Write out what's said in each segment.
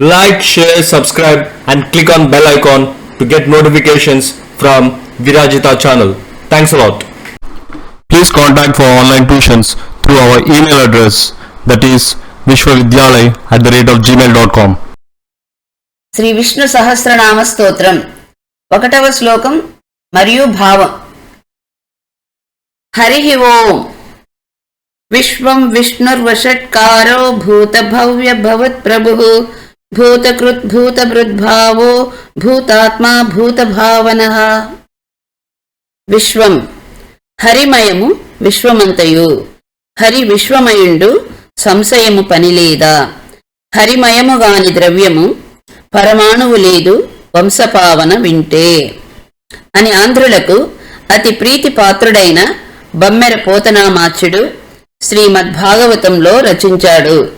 Like, share, subscribe and click on bell icon to get notifications from Virajita channel. Thanks a lot. Please contact for online tuitions through our email address that is vishwavidyalay at the rate of gmail.com. Shri Vishnu Sahasranama స్తోత్రం ఒకటవ శ్లోకం మరియు భావం హరి ఓం విశ్వం విష్ణుర్వషట్కారో భూత భవ్య భవత్ ప్రభు భూతకృత్ భూతభృద్భావో భూతాత్మా భూతభావన. విశ్వం. హరిమయము విశ్వమంతయు. హరి విశ్వమయుండు సంశయము పనిలేదా హరిమయముగాని ద్రవ్యము పరమాణువు లేదు వంశపావన వింటే. అని ఆంధ్రులకు అతి ప్రీతి పాత్రుడైన బమ్మెర పోతనామాచ్యుడు శ్రీమద్భాగవతంలో రచించాడు.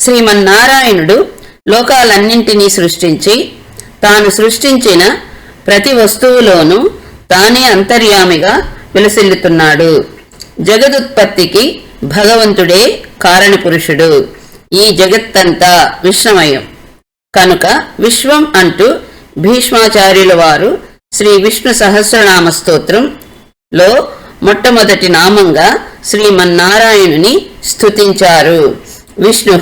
శ్రీమన్నారాయణుడు లోకాలన్నింటినీ సృష్టించి తాను సృష్టించిన ప్రతి వస్తువులోనూ తానే అంతర్యామిగా విలసిల్లుతున్నాడు. జగదుత్పత్తికి భగవంతుడే కారణపురుషుడు. ఈ జగత్తంతా విశ్వమయం. కనుక విశ్వం అంటూ భీష్మాచార్యుల వారు శ్రీ విష్ణు సహస్రనామ స్తోత్రం లో మొట్టమొదటి నామంగా శ్రీమన్నారాయణుని స్థుతించారు విష్ణు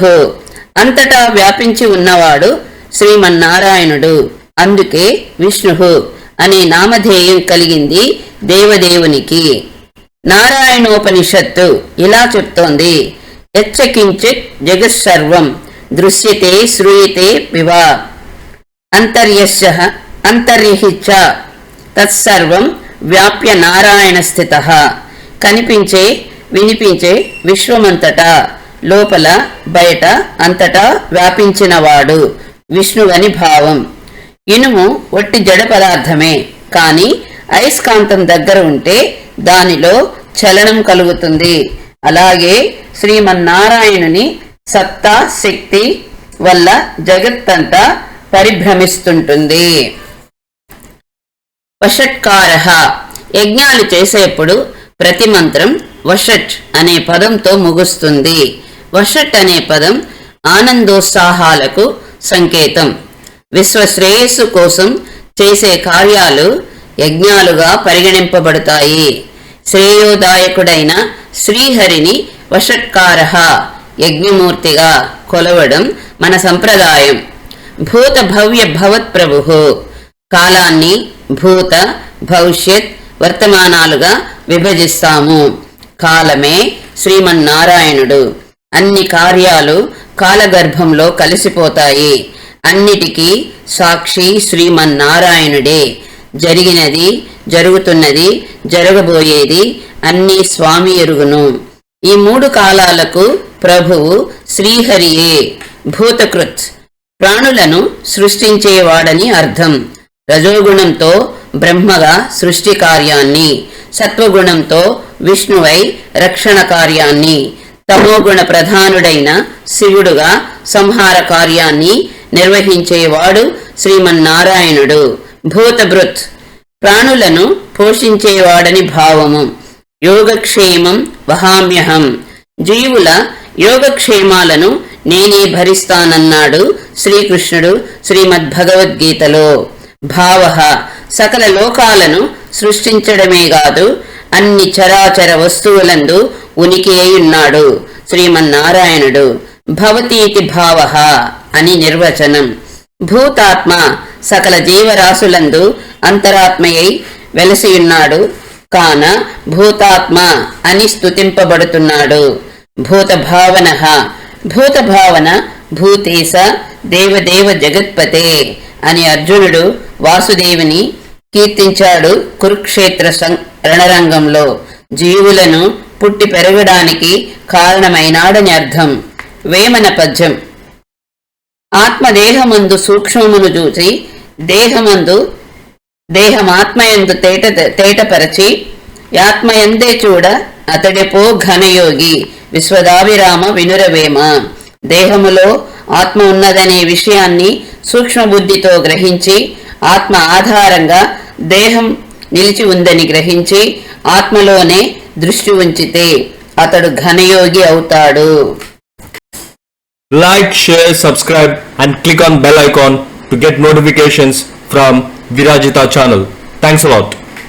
అంతటా వ్యాపించి ఉన్నవాడు శ్రీమన్నారాయణుడు. అందుకే విష్ణు అనే నామధేయం కలిగింది దేవదేవునికి. నారాయణోపనిషత్తు ఇలా చెప్తోంది. ఎచ్చకించిత్ జగత్సర్వం దృశ్యతే శ్రూయతే వివా అంతర్యశ అంతర్యహిచ తత్సర్వం వ్యాప్య నారాయణ స్థిత కనిపించే వినిపించే విశ్వమంతటా. లోపల బయట అంతటా వ్యాపించినవాడు విష్ణువని భావం. ఇనుము ఒట్టి జడ పదార్థమే. కాని అయస్కాంతం దగ్గర ఉంటే దానిలో చలనం కలుగుతుంది. అలాగే శ్రీమన్నారాయణుని సత్తా శక్తి వల్ల జగత్తంతా పరిభ్రమిస్తుంటుంది. వషట్కార. యజ్ఞాలు చేసేప్పుడు ప్రతి మంత్రం వషట్ అనే పదంతో ముగుస్తుంది. వషట్ అనే పదం ఆనందోత్సాహాలకు సంకేతం. విశ్వశ్రేయస్సు కోసం చేసే కార్యాలు యజ్ఞాలుగా పరిగణింపబడతాయి. శ్రేయోదాయకుడైన శ్రీహరిని వషట్కార యజ్ఞమూర్తిగా కొలవడం మన సంప్రదాయం. భూత భవ్య భవత్ ప్రభు కాలాన్ని భూత భవిష్యత్ వర్తమానాలుగా విభజిస్తాము. కాలమే శ్రీమన్నారాయణుడు. అన్ని కార్యాలు కాలగర్భంలో కలిసిపోతాయి. అన్నిటికీ సాక్షి శ్రీమన్నారాయణుడే. జరిగినది జరుగుతున్నది జరగబోయేది అన్నీ స్వామి ఎరుగును. ఈ మూడు కాలాలకు ప్రభువు శ్రీహరియే భూతకృత్. ప్రాణులను సృష్టించేవాడని అర్థం. రజోగుణంతో బ్రహ్మగా సృష్టి కార్యాన్ని సత్వగుణంతో విష్ణువై రక్షణ కార్యాన్ని తమోగుణ ప్రధానుడైన శివుడుగా సంహార కార్యాన్ని నిర్వహించేవాడు శ్రీమన్నారాయణుడు. భూతభృత్. ప్రాణులను పోషించేవాడని భావము. యోగక్షేమం వహామ్యహం. జీవుల యోగక్షేమాలను నేనే భరిస్తానన్నాడు శ్రీకృష్ణుడు శ్రీమద్భగవద్గీతలో. భావ. సకల లోకాలను సృష్టించడమే కాదు అన్ని చరాచర వస్తువులందు ఉనికి శ్రీమన్నారాయణుడు భవతీతి భావ అని నిర్వచనం. భూతాత్మ సకల జీవరాశులందు అంతరాత్మయై వెలసియున్నాడు. కాన భూతాత్మ అని స్తుతింపబడుతున్నాడు. భూత భావన భూత భావన భూతేశ దేవదేవ జగత్పతే అని అర్జునుడు వాసుదేవిని కీర్తించాడు కురుక్షేత్ర సం- రణరంగంలో. జీవులను పుట్టి పెరగడానికి కారణమైనాడని అర్థం. వేమన పద్యం ఆత్మదేహమందు సూక్ష్మమును చూసి దేహమందు దేహమాత్మయందు తేట తేటపరచి ఆత్మయందే చూడ అతడెపో ఘనయోగి విశ్వదావిరామ వినురవేమ. దేహములో ఆత్మ ఉన్నదనే విషయాన్ని సూక్ష్మబుద్ధితో గ్రహించి ఆత్మ ఆధారంగా దేహం నిలిచి ఉందని గ్రహించి ఆత్మలోనే దృష్టి ఉంచితే అతడు ఘనయోగి అవుతాడు. Like share subscribe and click on bell icon to get notifications from Virajitha channel thanks a lot